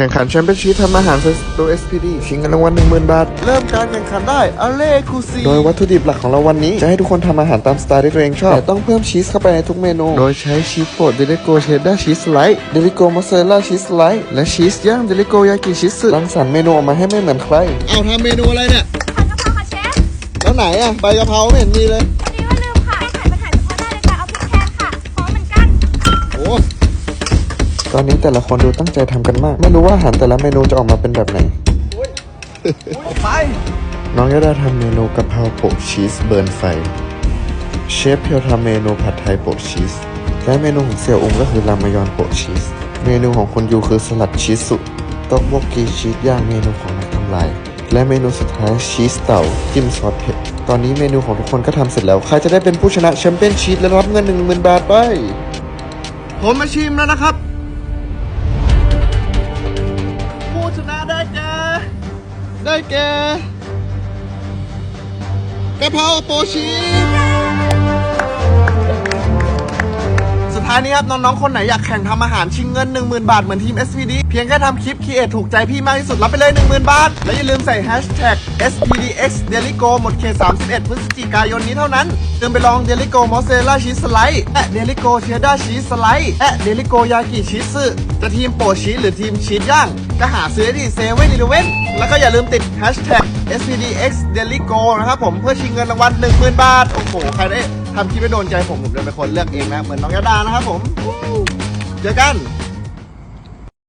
แข่งขันแชมเปี้ยนชิพทำอาหารเฟสโต SPD ชิงเงินรางวัล10,000 บาท เริ่มการแข่งขันได้อเล่คูซีโดยวัตถุดิบหลักของเราวันนี้ จะให้ทุกคนทำอาหารตามสไตล์ที่ตัวเองชอบ แต่ต้องเพิ่มชีสเข้าไปในทุกเมนู โดยใช้ชีสโปรดเดลิโกเชดดาร์ชีสสไลด์เดลิโกมอสซาเรลล่าชีสสไลด์และชีสย่างเดลิโกยากิชีสสึรังสรรค์เมนูออกมาให้ไม่เหมือนใครเอาทำเมนูอะไรเนี่ยผัดกะเพราค่ะเชฟแล้วไหนอะใบกะเพราไม่เห็นมีเลยพอดีว่าลืมค่ะให้ไข่มาถ่ายเฉพาะหน้าเลยค่ะเอาพริกแทนค่ะเพราะว่ามันกั้นโอ้ ตอนนี้แต่ละคนดูตั้งใจทำกันมาก ไม่รู้ว่าอาหารแต่ละเมนูจะออกมาเป็นแบบไหน ไป น้องยาดาทำเมนูกะเพราโปะชีสเบิร์นไฟ เชฟเพียวทำเมนูผัดไทยโปะชีส และเมนูของเสี่ยวองก็คือรามายอนโปะชีส เมนูของคนยูคือสลัดชีสสุต๊อกโบกกีชีสย่างเมนูของนักทำลาย และเมนูสุดท้ายชีสเต่าจิ้มซอสเผ็ด ตอนนี้เมนูของทุกคนก็ทำเสร็จแล้ว ใครจะได้เป็นผู้ชนะแชมเปี้ยนชีสและรับเงิน 1 0,000 บาทไป ผมมาชิมแล้วนะครับ ได้แก่กะเพราโปชีายนี้ครับน้องๆ คนไหนอยากแข่งทำอาหารชิงเงิน 10,000 บาทเหมือนทีม SPD เพียงแค่ทำคลิปคีเอทถูกใจพี่มากที่สุดรับไปเลย 10,000 บาท และอย่าลืมใส่ hashtag SPDX Delico หมดเขต31 พฤศจิกายนนี้เท่านั้นเติมไปลอง Delico Mozzarella Cheese Slice และ Delico Cheddar Cheese Slice และ Delico Yaki Cheese จะทีมโปรชีสหรือทีมชีสย่างก็หาซื้อที่เซเว่นอีเลเว่นแล้วก็อย่าลืมติด hashtag SPDX Delico นะครับผมเพื่อชิงเงินรางวัล10,000 บาท โอ้โห ใครได้ทำคลิปไม่โดนใจผมผมจะเป็นคนเลือกเองนะ เหมือนน้องยาดานะครับผม เจอกัน